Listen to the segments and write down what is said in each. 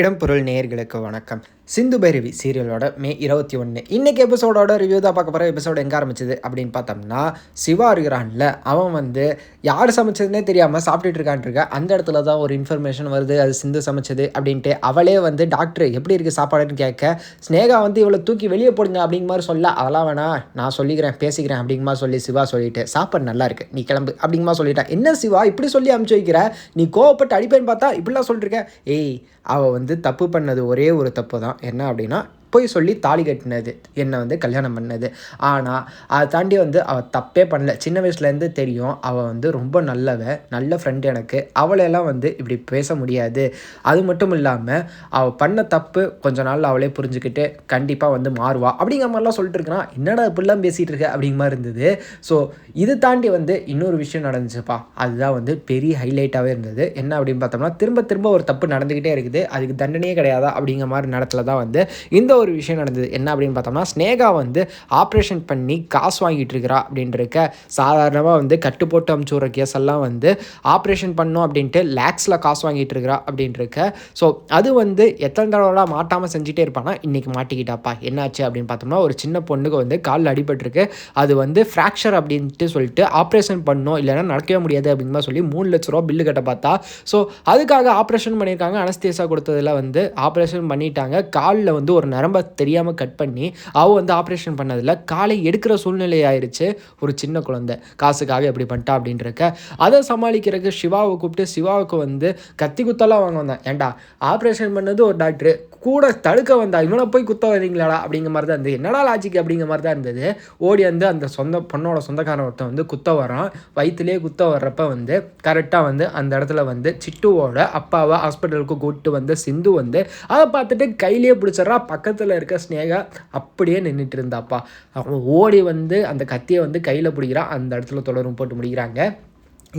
இடம்பொருள் நேயர்களுக்கு வணக்கம். சிந்து பைரவி சீரியலோட மே இருபத்தி ஒன்று இன்றைக்கி எபிசோடோட ரிவ்யூ தான் பார்க்க போகிற எபிசோடு எங்கே ஆரம்பிச்சது அப்படின்னு பார்த்தோம்னா சிவா இருக்கிறான்ல. அவன் வந்து யார் சமைச்சதுன்னே தெரியாமல் சாப்பிட்டுட்டு இருக்கான் இருக்க. அந்த இடத்துல தான் ஒரு இன்ஃபர்மேஷன் வருது. அது சிந்து சமைச்சது அப்படின்ட்டு அவளே வந்து டாக்டர் எப்படி இருக்குது சாப்பாடுன்னு கேட்க. ஸ்னேகா வந்து இவ்வளோ தூக்கி வெளியே போடுங்க அப்படிங்க மாதிரி சொல்ல அதெல்லாம் வேணாம் நான் சொல்லிக்கிறேன் பேசிக்கிறேன் அப்படிங்கமா சொல்லி சிவா சொல்லிட்டு சாப்பாடு நல்லா இருக்கு நீ கிளம்பு அப்படிங்கமா சொல்லிட்டேன் என்ன சிவா இப்படி சொல்லி அமுச்சு வைக்கிற? நீ கோவப்பட்டு அடிப்பேன்னு பார்த்தா இப்படிலாம் சொல்லிருக்க ஏய் அவள் வந்து தப்பு பண்ணது ஒரே ஒரு தப்பு தான் என்ன அப்படின்னா போய் சொல்லி தாலி கட்டினது என்னை வந்து கல்யாணம் பண்ணது. ஆனால் அதை தாண்டி வந்து அவள் தப்பே பண்ணல. சின்ன வயசுலேருந்து தெரியும் அவள் வந்து ரொம்ப நல்லவ நல்ல ஃப்ரெண்டு எனக்கு. அவளையெல்லாம் வந்து இப்படி பேச முடியாது. அது மட்டும் இல்லாமல் அவள் பண்ண தப்பு கொஞ்ச நாள் அவளே புரிஞ்சுக்கிட்டு கண்டிப்பாக வந்து மாறுவா. அப்படிங்கிற மாதிரிலாம் சொல்லிட்டு இருக்கிறான் என்னடா இப்படிலாம் பேசிகிட்டு இருக்க? அப்படிங்கிற மாதிரி இருந்தது. ஸோ இது தாண்டி வந்து இன்னொரு விஷயம் நடந்துச்சுப்பா. அதுதான் வந்து பெரிய ஹைலைட்டாகவே இருந்தது. என்ன அப்படின்னு பார்த்தோம்னா திரும்ப திரும்ப ஒரு தப்பு நடந்துக்கிட்டே இருக்குது. அதுக்கு தண்டனையே கிடையாதா? அப்படிங்கிற மாதிரி நடத்துல தான் வந்து இந்த ஒரு விஷயம் நடந்தது. என்ன அப்படின்னு பார்த்தோம்னா ஸ்னேகா வந்து ஆப்ரேஷன் பண்ணி காசு வாங்கிட்டு இருக்கிறா அப்படின்றக்க சாதாரணமாக வந்து கட்டு போட்டு அமுச்சு விட்ற கேஸ் எல்லாம் வந்து ஆப்ரேஷன் பண்ணோம் அப்படின்ட்டு லேக்ஸில் காசு வாங்கிட்டு இருக்கிறா அப்படின்றக்க ஸோ அது வந்து எத்தனை தடவைலாம் மாட்டாமல் செஞ்சுட்டே இருப்பானா? இன்றைக்கி மாட்டிக்கிட்டாப்பா. என்னாச்சு அப்படின்னு பார்த்தோம்னா ஒரு சின்ன பொண்ணுக்கு வந்து காலில் அடிபட்டிருக்கு. அது வந்து ஃப்ராக்சர் அப்படின்ட்டு சொல்லிட்டு ஆப்ரேஷன் பண்ணோம். இல்லைன்னா நடக்கவே முடியாது அப்படின்னு சொல்லி மூணு லட்ச ரூபா பில்லு கட்ட பார்த்தா. ஸோ அதுக்காக ஆப்ரேஷன் பண்ணியிருக்காங்க. அனஸ்தேசா கொடுத்ததில் வந்து ஆப்ரேஷன் பண்ணிட்டாங்க. காலில் வந்து ஒரு நரம்பை தெரியாமல் கட் பண்ணி அவள் வந்து ஆப்ரேஷன் பண்ணதில் காலை எடுக்கிற சூழ்நிலை ஆயிடுச்சு ஒரு சின்ன குழந்தை. காசுக்காக எப்படி பண்ணிட்டா அப்படின்றக்க அதை சமாளிக்கிறதுக்கு சிவாவை கூப்பிட்டு சிவாவுக்கு வந்து கத்தி குத்தெல்லாம் வாங்க வந்தேன். ஏன்டா ஆப்ரேஷன் பண்ணது ஒரு டாக்டர் கூட தடுக்க வந்தா இவனை போய் குத்த வரீங்களாடா அப்படிங்கிற மாதிரி தான் இருந்தது. என்னடா லாஜிக் அப்படிங்கிற மாதிரி தான் இருந்தது. ஓடி வந்து அந்த சொந்த பொண்ணோட சொந்தக்காரன் ஒருத்தன் வந்து குத்த வரான் வயிற்றுலேயே குத்த வர்றப்ப வந்து கரெக்டாக வந்து அந்த இடத்துல வந்து சிட்டுவோட அப்பாவை ஹாஸ்பிட்டலுக்கு கூப்பிட்டு வந்து சிந்து வந்து அதை பார்த்துட்டு கையிலேயே பிடிச்சிட்றா. பக்கத்தில் இருக்க ஸ்னேகா அப்படியே நின்றுட்டு இருந்தாப்பா. அவன் ஓடி வந்து அந்த கத்தியை வந்து கையில் பிடிக்கிறான் அந்த இடத்துல தொடரும் போட்டு முடிக்கிறாங்க.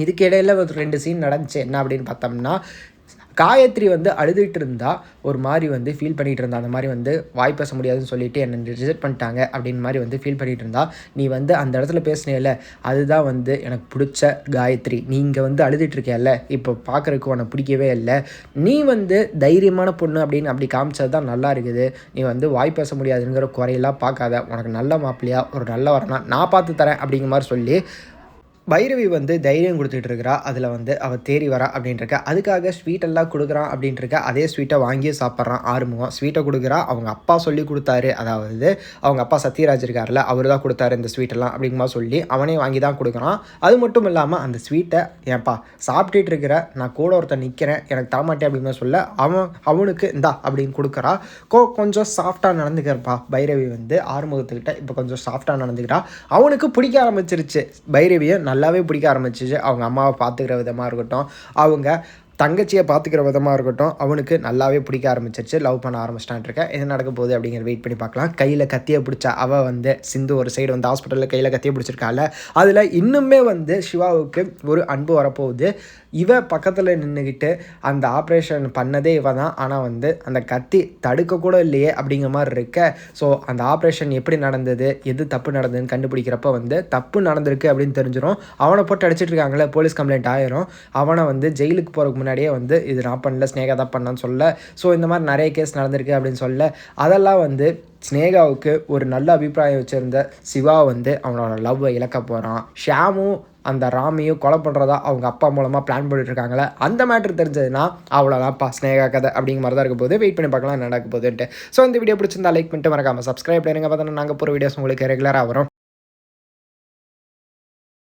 இதுக்கு இடையில ஒரு ரெண்டு சீன் நடந்துச்சு. என்ன அப்படின்னு பார்த்தோம்னா காயத்ரி வந்து அழுதுகிட்டு இருந்தா ஒரு மாதிரி வந்து ஃபீல் பண்ணிகிட்டு இருந்தா அந்த மாதிரி வந்து வாய் பேச முடியாதுன்னு சொல்லிட்டு என்னை ரிஜெக்ட் பண்ணிட்டாங்க அப்படின்னு மாதிரி வந்து ஃபீல் பண்ணிகிட்டு இருந்தா நீ வந்து அந்த இடத்துல பேசினேல அதுதான் வந்து எனக்கு பிடிச்ச காயத்ரி. நீங்கள் வந்து அழுதுட்டு இருக்கேல்ல இப்போ பார்க்கறதுக்கு உனக்கு பிடிக்கவே இல்லை. நீ வந்து தைரியமான பொண்ணு அப்படின்னு அப்படி காமிச்சது தான் நல்லா இருக்குது. நீ வந்து வாய் பேச முடியாதுங்கிற குறையெல்லாம் பார்க்காத. உனக்கு நல்ல மாப்பிள்ளையா ஒரு நல்ல வரனா நான் பார்த்து தரேன் அப்படிங்கிற மாதிரி சொல்லி பைரவி வந்து தைரியம் கொடுத்துட்டு இருக்கிறா. அதில் வந்து அவள் தேறி வரா அப்படின்ட்டுருக்க அதுக்காக ஸ்வீட் எல்லாம் கொடுக்குறான் அப்படின்ட்டுருக்க அதே ஸ்வீட்டை வாங்கி சாப்பிட்றான் ஆறுமுகம். ஸ்வீட்டை கொடுக்குறா. அவங்க அப்பா சொல்லி கொடுத்தாரு. அதாவது அவங்க அப்பா சத்யராஜ் இருக்கார்ல அவர் தான் கொடுத்தாரு இந்த ஸ்வீட்டெல்லாம் அப்படிங்குமா சொல்லி அவனே வாங்கி தான் கொடுக்குறான். அது மட்டும் இல்லாமல் அந்த ஸ்வீட்டை ஏன்ப்பா சாப்பிட்டுட்டு இருக்கிற நான் கூட ஒருத்தன் நிற்கிறேன் எனக்கு தரமாட்டேன் அப்படின்னு சொல்ல அவன் அவனுக்கு இந்தா அப்படின்னு கொடுக்குறா. கோ கொஞ்சம் சாஃப்டாக நடந்துக்கிறப்பா. பைரவி வந்து ஆறுமுகத்துக்கிட்ட இப்போ கொஞ்சம் சாஃப்டாக நடந்துக்கிறா. அவனுக்கு பிடிக்க ஆரம்பிச்சிருச்சு. பைரவியை நல்லாவே பிடிக்க ஆரம்பிச்சிச்சு. அவங்க அம்மாவை பார்த்துக்கிற விதமாக இருக்கட்டும். அவங்க தங்கச்சியை பார்த்துக்கிற விதமாக இருக்கட்டும். அவனுக்கு நல்லாவே பிடிக்க ஆரம்பிச்சிருச்சு. லவ் பண்ண ஆரம்பிச்சிட்டான் இருக்கேன் என்ன நடக்க போகுது அப்படிங்கிற வெயிட் பண்ணி பார்க்கலாம். கையில் கத்தியை பிடிச்சா அவள் வந்து சிந்து ஒரு சைடு வந்து ஹாஸ்பிட்டலில் கையில் கத்தியை பிடிச்சிருக்காள் அதில் இன்னுமே வந்து சிவாவுக்கு ஒரு அன்பு வரப்போகுது. இவ பக்கத்தில் நின்றுக்கிட்டு அந்த ஆப்ரேஷன் பண்ணதே இவ தான். ஆனால் வந்து அந்த கத்தி தடுக்க கூட இல்லையே அப்படிங்கிற மாதிரி இருக்க. ஸோ அந்த ஆப்ரேஷன் எப்படி நடந்தது? எது தப்பு நடந்ததுன்னு கண்டுபிடிக்கிறப்ப வந்து தப்பு நடந்திருக்கு அப்படின்னு தெரிஞ்சிடும் அவனை போட்டு அடிச்சிட்டு இருக்காங்களே போலீஸ் கம்ப்ளைண்ட் ஆயிரும். அவனை வந்து ஜெயிலுக்கு போகிறதுக்கு முன்னாடியே வந்து இது நான் பண்ணல ஸ்னேகா தான் பண்ணான்னு சொல்ல. ஸோ இந்த மாதிரி நிறைய கேஸ் நடந்திருக்கு அப்படின்னு சொல்ல. அதெல்லாம் வந்து ஸ்னேகாவுக்கு ஒரு நல்ல அபிப்பிராயம் வச்சுருந்த சிவா வந்து அவனோட லவ்வை இழக்க போகிறான் ஷியாமும் அந்த ராமியும் கொலை பண்ணுறதா அவங்க அப்பா மூலமாக பிளான் பண்ணிட்டுருக்காங்களே அந்த மேட்ரு தெரிஞ்சதுன்னா அவ்வளோதான்ப்பா ஸ்னேகா கதை அப்படிங்கிற மாதிரி தான் இருக்க போது வெயிட் பண்ணி பார்க்கலாம் நடக்க போகுதுன்ட்டு. ஸோ இந்த வீடியோ பிடிச்சிருந்தா லைக் பண்ணிட்டு மறக்காமல் சப்ஸ்கிரைப் பண்ணுங்க பார்த்தோன்னா நாங்கள் போகிற வீடியோஸ் உங்களுக்கு ரெகுலராக வரும்.